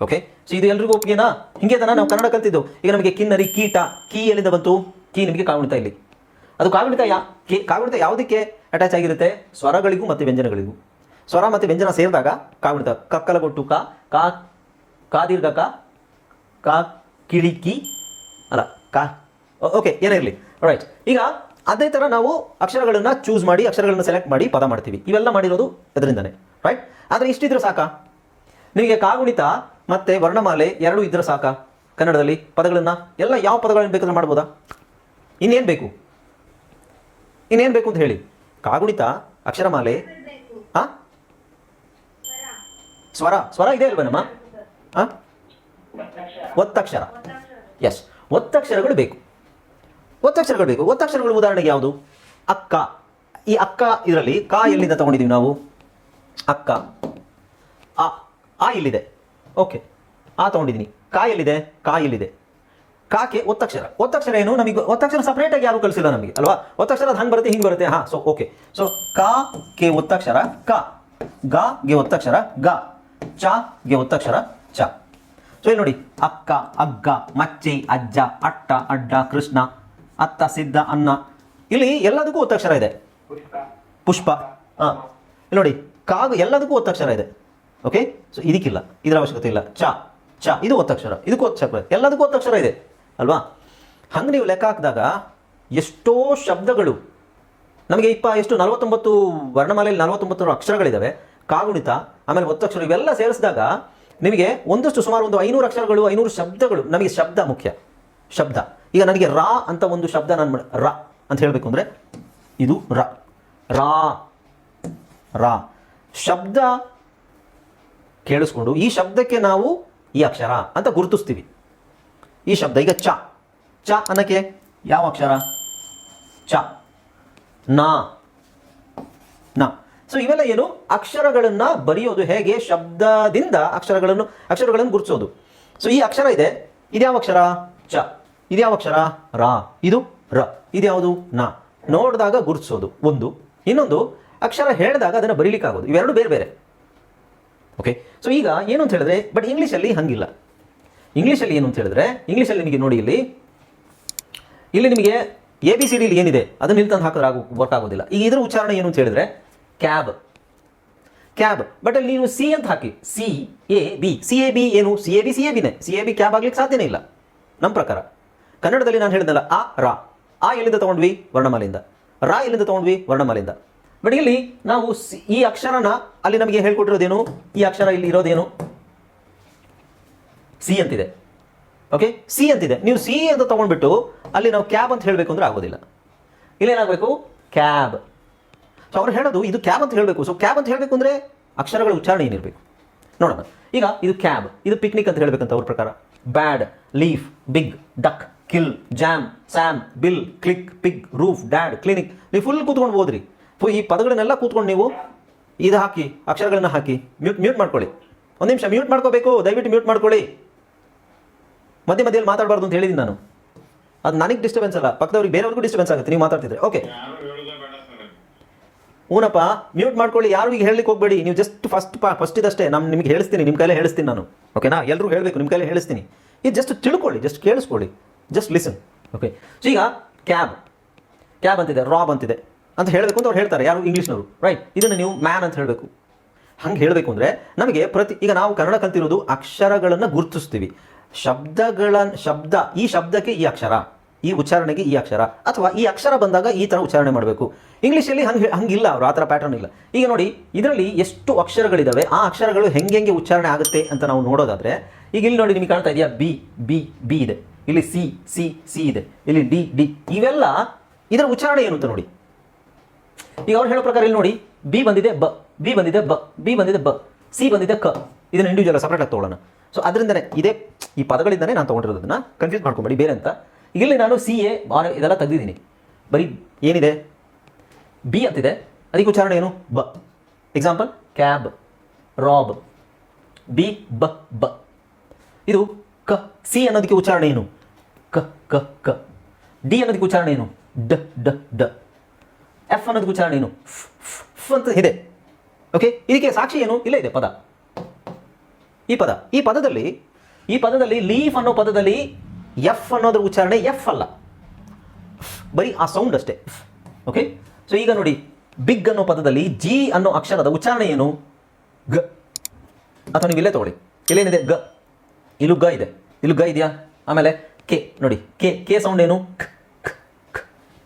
S1: ಓಕೆ ಸೊ ಇದು ಎಲ್ರಿಗೂ ಒಪ್ಪಿಗೆನಾ? ಹಿಂಗೆ ತಾನ ನಾವು ಕನ್ನಡ ಕಲ್ತಿದ್ದು. ಈಗ ನಮಗೆ ಕಿನ್ನರಿ ಕೀಟ ಕೀ ಎಲ್ಲಿಂದ ಬಂತು? ಕೀ ನಿಮಗೆ ಕಾಗುಣಿತ ಇಲ್ಲಿ. ಅದು ಕಾಗುಣಿತ ಯಾ, ಕೇ, ಕಾಗುಣಿತ ಯಾವುದಕ್ಕೆ ಅಟ್ಯಾಚ್ ಆಗಿರುತ್ತೆ? ಸ್ವರಗಳಿಗೂ ಮತ್ತು ವ್ಯಂಜನಗಳಿಗೂ. ಸ್ವರ ಮತ್ತು ವ್ಯಂಜನ ಸೇರಿದಾಗ ಕಾಗುಣಿತ ಕಕ್ಕಲಗೊಟ್ಟು ಕ, ಕಾ ಕಾ, ದೀರ್ಘ, ಕಾ ಕಿಳಿಕಿ ಅಲ್ಲ, ಕಾ ಓಕೆ ಏನೇ ಇರಲಿ. ರೈಟ್ ಈಗ ಅದೇ ಥರ ನಾವು ಅಕ್ಷರಗಳನ್ನು ಚೂಸ್ ಮಾಡಿ, ಅಕ್ಷರಗಳನ್ನು ಸೆಲೆಕ್ಟ್ ಮಾಡಿ ಪದ ಮಾಡ್ತೀವಿ. ಇವೆಲ್ಲ ಮಾಡಿರೋದು ಅದರಿಂದನೇ ರೈಟ್ ಆದರೆ ಇಷ್ಟಿದ್ರೆ ಸಾಕಾ? ನಿಮಗೆ ಕಾಗುಣಿತ ಮತ್ತೆ ವರ್ಣಮಾಲೆ ಎರಡು ಇದ್ರೆ ಸಾಕ ಕನ್ನಡದಲ್ಲಿ? ಪದಗಳನ್ನು? ಎಲ್ಲ ಯಾವ ಪದಗಳನ್ನು ಬೇಕಾದ್ರೆ ಮಾಡ್ಬೋದಾ? ಇನ್ನೇನು ಬೇಕು? ಇನ್ನೇನು ಬೇಕು ಅಂತ ಹೇಳಿ. ಕಾಗುಣಿತ, ಅಕ್ಷರಮಾಲೆ, ಆ?
S2: ಸ್ವರ.
S1: ಸ್ವರ ಇದೆ ಅಲ್ವ ನಮ್ಮ? ಒತ್ತಕ್ಷರ
S2: ಒತ್ತಕ್ಷರ.
S1: ಎಸ್ ಒತ್ತಕ್ಷರಗಳು ಬೇಕು. ಒತ್ತಕ್ಷರಗಳು ಬೇಕು ಒತ್ತಕ್ಷರಗಳು ಉದಾಹರಣೆಗೆ ಯಾವುದು? ಅಕ್ಕ. ಈ ಅಕ್ಕ ಇದರಲ್ಲಿ ಕಾ ಎಲ್ಲಿಂದ ತಗೊಂಡಿದ್ದೀವಿ ನಾವು? ಅಕ್ಕ. ಆ ಆ ಇಲ್ಲಿದೆ ಓಕೆ. ಆ ತಗೊಂಡಿದ್ದೀನಿ. ಕಾ ಎಲ್ಲಿದೆ? ಕಾ ಎಲ್ಲಿದೆ? ಕಾಕೆ ಒತ್ತಕ್ಷರ. ಒತ್ತಕ್ಷರ ಏನು? ನಮಗೆ ಒತ್ತಕ್ಷರ ಸಪ್ರೇಟಾಗಿ ಯಾರು ಕಲಿಸಿಲ್ಲ ನಮಗೆ, ಅಲ್ವಾ? ಒತ್ತಕ್ಷರ ಅದು ಹಂಗೆ ಬರುತ್ತೆ, ಹಿಂಗೆ ಬರುತ್ತೆ. ಹಾಂ ಸೊ ಓಕೆ ಸೊ ಕಾ ಕೆ ಒತ್ತಕ್ಷರ, ಕ. ಗ ಗೆ ಒತ್ತಕ್ಷರ, ಗ. ಚ ಗೆ ಒತ್ತಕ್ಷರ, ಚ. ಸೊ ಇಲ್ಲಿ ನೋಡಿ. ಅಕ್ಕ, ಅಗ್ಗ, ಮಚ್ಚೆ, ಅಜ್ಜ, ಅಟ್ಟ, ಅಡ್ಡ, ಕೃಷ್ಣ. ಅತ್ತ ಸಿದ್ಧ ಅನ್ನ. ಇಲ್ಲಿ ಎಲ್ಲದಕ್ಕೂ ಒತ್ತಕ್ಷರ ಇದೆ. ಪುಷ್ಪ. ಹಾಂ ನೋಡಿ, ಕಾಗು ಎಲ್ಲದಕ್ಕೂ ಒತ್ತಕ್ಷರ ಇದೆ. ಓಕೆ ಸೊ ಇದಕ್ಕಿಲ್ಲ. ಇದರ ಅವಶ್ಯಕತೆ ಇಲ್ಲ. ಚ. ಚ. ಇದು ಒತ್ತಕ್ಷರ. ಇದಕ್ಕೂ ಒತ್ತಕ್ಷರ. ಎಲ್ಲದಕ್ಕೂ ಒತ್ತಕ್ಷರ ಇದೆ. ಅಲ್ವಾ? ಹಂಗೆ ನೀವು ಲೆಕ್ಕ ಹಾಕಿದಾಗ ಎಷ್ಟೋ ಶಬ್ದಗಳು, ನಮಗೆ ಇಪ್ಪ ಎಷ್ಟು, ನಲವತ್ತೊಂಬತ್ತು ವರ್ಣಮಾಲೆಯಲ್ಲಿ ನಲವತ್ತೊಂಬತ್ತು ಅಕ್ಷರಗಳಿದ್ದಾವೆ ಕಾಗುಣಿತ, ಆಮೇಲೆ ಒತ್ತಕ್ಷರ ಇವೆಲ್ಲ ಸೇರಿಸಿದಾಗ ನಿಮಗೆ ಒಂದಷ್ಟು ಸುಮಾರು ಒಂದು ಐನೂರು ಅಕ್ಷರಗಳು, ಐನೂರು ಶಬ್ದಗಳು, ನಮಗೆ ಶಬ್ದ ಮುಖ್ಯ. ಶಬ್ದ. ಈಗ ನನಗೆ ರಾ ಅಂತ ಒಂದು ಶಬ್ದ ನಾನು ರ ಅಂತ ಹೇಳಬೇಕು ಅಂದರೆ ಇದು ರ. ರಾ. ರಾ. ಶಬ್ದ ಕೇಳಿಸ್ಕೊಂಡು ಈ ಶಬ್ದಕ್ಕೆ ನಾವು ಈ ಅಕ್ಷರ ಅಂತ ಗುರುತಿಸ್ತೀವಿ. ಈ ಶಬ್ದ ಈಗ ಚ. ಚ ಅನ್ನಕ್ಕೆ ಯಾವ ಅಕ್ಷರ? ಚ. ನಾ. ನ. ಸೊ ಇವೆಲ್ಲ ಏನು? ಅಕ್ಷರಗಳನ್ನು ಬರೆಯೋದು ಹೇಗೆ? ಶಬ್ದದಿಂದ ಅಕ್ಷರಗಳನ್ನು ಅಕ್ಷರಗಳನ್ನು ಗುರುತಿಸೋದು. ಸೊ ಈ ಅಕ್ಷರ ಇದೆ. ಇದ್ಯಾವ ಅಕ್ಷರ? ಚ. ಇದ್ಯಾವ ಅಕ್ಷರ? ರಾ. ಇದು ರ. ಇದ್ಯಾವುದು ನ. ನೋಡಿದಾಗ ಗುರುತಿಸೋದು. ಒಂದು. ಇನ್ನೊಂದು, ಅಕ್ಷರ ಹೇಳಿದಾಗ ಅದನ್ನು ಬರೀಲಿಕ್ಕಾಗೋದು. ಇವೆರಡು ಬೇರೆ ಬೇರೆ. ಓಕೆ ಸೊ ಈಗ ಏನು ಅಂತ ಹೇಳಿದ್ರೆ ಬಟ್ ಇಂಗ್ಲೀಷಲ್ಲಿ ಹಂಗಿಲ್ಲ. ಇಂಗ್ಲೀಷಲ್ಲಿ ಏನು ಅಂತ ಹೇಳಿದ್ರೆ ಇಂಗ್ಲೀಷಲ್ಲಿ ನಿಮಗೆ ನೋಡಿ ಇಲ್ಲಿ. ಇಲ್ಲಿ ನಿಮಗೆ ಎ ಬಿ ಸಿ ಡಿಲಿ ಏನಿದೆ, ಅದನ್ನ ಇಲ್ಲಿ ತಂದು ಹಾಕಿದ್ರೆ ಆಗೋ ವರ್ಕ್ ಆಗೋದಿಲ್ಲ. ಈಗ ಇದರ ಉಚ್ಚಾರಣೆ ಏನು ಅಂತ ಹೇಳಿದ್ರೆ ಕ್ಯಾಬ್ ಕ್ಯಾಬ್ ಬಟ್ ಅಲ್ಲಿ ನೀವು ಸಿ ಅಂತ ಹಾಕಿ. C A B C A B ಏನು? C A B C A ಬಿನೇ C A B cab ಆಗ್ಲಿಕ್ಕೆ ಸಾಧ್ಯನೇ ಇಲ್ಲ. ನಮ್ಮ ಪ್ರಕಾರ. ಕನ್ನಡದಲ್ಲಿ ನಾನು ಹೇಳಿದ್ನಲ್ಲ, ಆ, ರಾ. ಆ ಎಲ್ಲಿಂದ ತಗೊಂಡ್ವಿ? ವರ್ಣಮಾಲೆಯಿಂದ. ರಾ ಎಲ್ಲಿಂದ ತಗೊಂಡ್ವಿ? ವರ್ಣಮಾಲೆಯಿಂದ. ಬಟ್ ಇಲ್ಲಿ ನಾವು ಈ ಅಕ್ಷರನ ಅಲ್ಲಿ ನಮಗೆ ಹೇಳ್ಕೊಟ್ಟಿರೋದೇನು? ಈ ಅಕ್ಷರ ಇಲ್ಲಿ ಇರೋದೇನು? ಸಿ ಅಂತಿದೆ. ಓಕೆ ಸಿ ಅಂತಿದೆ. ನೀವು ಸಿ ಅಂತ ತಗೊಂಡ್ಬಿಟ್ಟು ಅಲ್ಲಿ ನಾವು ಕ್ಯಾಬ್ ಅಂತ ಹೇಳಬೇಕು ಅಂದ್ರೆ ಆಗೋದಿಲ್ಲ. ಇಲ್ಲೇನಾಗಬೇಕು? ಕ್ಯಾಬ್. ಸೊ ಅವ್ರು ಹೇಳೋದು ಇದು ಕ್ಯಾಬ್ ಅಂತ ಹೇಳಬೇಕು. ಸೊ ಕ್ಯಾಬ್ ಅಂತ ಹೇಳಬೇಕು ಅಂದರೆ ಅಕ್ಷರಗಳ ಉಚ್ಚಾರಣೆ ಏನಿರಬೇಕು? ನೋಡೋಣ. ಈಗ ಇದು ಕ್ಯಾಬ್. ಇದು ಪಿಕ್ನಿಕ್ ಅಂತ ಹೇಳಬೇಕಂತ ಅವ್ರ ಪ್ರಕಾರ. Bad leaf big duck kill jam Sam bill click pig roof dad clinic ನೀವು ಫುಲ್ ಕೂತ್ಕೊಂಡು ಹೋದ್ರಿ ಈ ಪದಗಳನ್ನೆಲ್ಲ ಕೂತ್ಕೊಂಡು ನೀವು ಇದು ಹಾಕಿ, ಅಕ್ಷರಗಳನ್ನ ಹಾಕಿ ಮ್ಯೂಟ್ ಮ್ಯೂಟ್ ಮಾಡ್ಕೊಳ್ಳಿ. ಒಂದು ನಿಮಿಷ ಮ್ಯೂಟ್ ಮಾಡ್ಕೋಬೇಕು. ದಯವಿಟ್ಟು ಮ್ಯೂಟ್ ಮಾಡ್ಕೊಳ್ಳಿ. ಮಧ್ಯೆ ಮಧ್ಯೆಯಲ್ಲಿ ಮಾತಾಡಬಾರ್ದು ಅಂತ ಹೇಳಿದ್ದೀನಿ ನಾನು. ಅದು ನನಗೆ ಡಿಸ್ಟರ್ಬೆನ್ಸ್ ಅಲ್ಲ, ಪಕ್ಕದವ್ರಿಗೆ ಬೇರೆಯವ್ರಿಗೂ ಡಿಸ್ಟರ್ಬೆನ್ಸ್ ಆಗುತ್ತೆ. ನೀವು ಮಾತಾಡ್ತಿದ್ರೆ. ಓಕೆ ಊನಪ್ಪ ಮ್ಯೂಟ್ ಮಾಡ್ಕೊಳ್ಳಿ. ಯಾರಿಗೆ ಹೇಳಲಿಕ್ಕೆ ಹೋಗಬೇಡಿ. ನೀವು ಜಸ್ಟ್ ಫಸ್ಟ್ ಫಸ್ಟ್ ಇದಷ್ಟೇ. ನಾನು ನಿಮಗೆ ಹೇಳಿಸ್ತೀನಿ. ನಿಮ್ಮ ಕೈಲೇ ಹೇಳಿಸ್ತೀನಿ ನಾನು. ಓಕೆನಾ ಎಲ್ಲರೂ ಹೇಳಬೇಕು. ನಿಮ್ಮ ಕೈಲೇ ಹೇಳಿಸ್ತೀನಿ. ಇದು ಜಸ್ಟ್ ತಿಳ್ಕೊಳ್ಳಿ. ಜಸ್ಟ್ ಕೇಳಿಸ್ಕೊಳ್ಳಿ. ಜಸ್ಟ್ ಲಿಸನ್ ಓಕೆ ಸೊ ಈಗ ಕ್ಯಾಬ್ ಕ್ಯಾಬ್ ಅಂತಿದೆ ರಾಬ್ ಅಂತಿದೆ. ಅಂತ ಹೇಳಬೇಕು ಅಂತ ಅವ್ರು ಹೇಳ್ತಾರೆ, ಯಾರು ಇಂಗ್ಲೀಷ್ನವರು ರೈಟ್ ಇದನ್ನು ನೀವು ಮ್ಯಾನ್ ಅಂತ ಹೇಳಬೇಕು. ಹಂಗೆ ಹೇಳಬೇಕು ಅಂದರೆ, ನಮಗೆ ಪ್ರತಿ, ಈಗ ನಾವು ಕನ್ನಡ ಕಲ್ತಿರೋದು ಅಕ್ಷರಗಳನ್ನು ಗುರುತಿಸ್ತೀವಿ. ಶಬ್ದಗಳ, ಶಬ್ದ, ಈ ಶಬ್ದಕ್ಕೆ ಈ ಅಕ್ಷರ, ಈ ಉಚ್ಚಾರಣೆಗೆ ಈ ಅಕ್ಷರ, ಅಥವಾ ಈ ಅಕ್ಷರ ಬಂದಾಗ ಈ ಥರ ಉಚ್ಚಾರಣೆ ಮಾಡಬೇಕು. ಇಂಗ್ಲೀಷಲ್ಲಿ ಹಂಗೆ, ಹಂಗಿಲ್ಲ ಅವರು, ಆ ಥರ ಪ್ಯಾಟರ್ನ್ ಇಲ್ಲ. ಈಗ ನೋಡಿ, ಇದರಲ್ಲಿ ಎಷ್ಟು ಅಕ್ಷರಗಳಿದ್ದಾವೆ ಆ ಅಕ್ಷರಗಳು ಹೆಂಗೆ ಹೆಂಗೆ ಉಚ್ಚಾರಣೆ ಆಗುತ್ತೆ ಅಂತ ನಾವು ನೋಡೋದಾದರೆ, ಈಗ ಇಲ್ಲಿ ನೋಡಿ ನಿಮಗೆ ಕಾಣ್ತಾ ಇದೆಯಾ ಬಿ ಬಿ ಬಿ ಇದೆ. ಇಲ್ಲಿ ಸಿ ಸಿ ಸಿ ಇದೆ. ಇಲ್ಲಿ ಡಿ ಡಿ. ಇವೆಲ್ಲ ಇದರ ಉಚ್ಚಾರಣೆ ಏನು ಅಂತ ನೋಡಿ. ಈಗ ಅವ್ರು ಹೇಳೋ ಪ್ರಕಾರ ಇಲ್ಲಿ ನೋಡಿ, ಬಿ ಬಂದಿದೆ ಬ, ಬಿ ಬಂದಿದೆ ಬ, ಬಿ ಬಂದಿದೆ ಬ, ಸಿ ಬಂದಿದೆ ಕ. ಇದನ್ನ ಇಂಡಿವಿಜುವಲ್ ಸಪ್ರೇಟ್ ಆಗಿ ತಗೊಳ್ಳೋಣ. ಸೊ ಅದರಿಂದನೇ ಇದೇ ಈ ಪದಗಳಿಂದನೇ ನಾನು ತೊಗೊಂಡಿರೋದನ್ನ ಕನ್ಫ್ಯೂಸ್ ಮಾಡ್ಕೊಬೇಡಿ, ಬೇರೆ ಅಂತ. ಇಲ್ಲಿ ನಾನು ಸಿ, ಎ ಇದೆಲ್ಲ ತೆಗೆದಿದ್ದೀನಿ. ಬರೀ ಏನಿದೆ? ಬಿ ಅಂತಿದೆ. ಅದಕ್ಕೆ ಉಚ್ಚಾರಣೆ ಏನು? ಬ. Example cab, Raab. ಬಿ, ಬ ಬ. ಇದು ಸಿ ಅನ್ನೋದಕ್ಕೆ ಉಚ್ಚಾರಣೆ ಏನು? ಕ ಕ ಕ. ಡಿ ಅನ್ನೋದಕ್ಕೆ ಉಚ್ಚಾರಣೆ ಏನು? ಡ ಡ ಡ. ಎಫ್ ಅನ್ನೋದಕ್ಕೆ ಉಚ್ಚಾರಣೆ ಏನು? ಫ್ ಅಂತ ಇದೆ. ಓಕೆ ಇದಕ್ಕೆ ಸಾಕ್ಷಿ ಏನು? ಇಲ್ಲ ಇದೆ ಪದ. ಈ ಪದ. ಈ ಪದದಲ್ಲಿ ಈ ಪದದಲ್ಲಿ ಲೀಫ್ ಅನ್ನೋ ಪದದಲ್ಲಿ ಎಫ್ ಅನ್ನೋದ್ರ ಉಚ್ಚಾರಣೆ ಎಫ್ ಅಲ್ಲ. ಬರೀ ಆ ಸೌಂಡ್ ಅಷ್ಟೇ. ಓಕೆ ಸೊ ಈಗ ನೋಡಿ. ಬಿಗ್ ಅನ್ನೋ ಪದದಲ್ಲಿ ಜಿ ಅನ್ನೋ ಅಕ್ಷರದ ಉಚ್ಚಾರಣೆ ಏನು? ಗ. ಅಥವಾ ನೀವು ಇಲ್ಲೇ ತಗೊಳ್ಳಿ. ಇಲ್ಲೇನಿದೆ? ಗ. ಇಲ್ಲೂ ಗ ಇದೆ. ಇಲ್ಲೂ ಗ ಇದೆಯಾ? ಆಮೇಲೆ ಕೆ, ನೋಡಿ, ಕೆ ಕೆ ಸೌಂಡ್ ಏನು.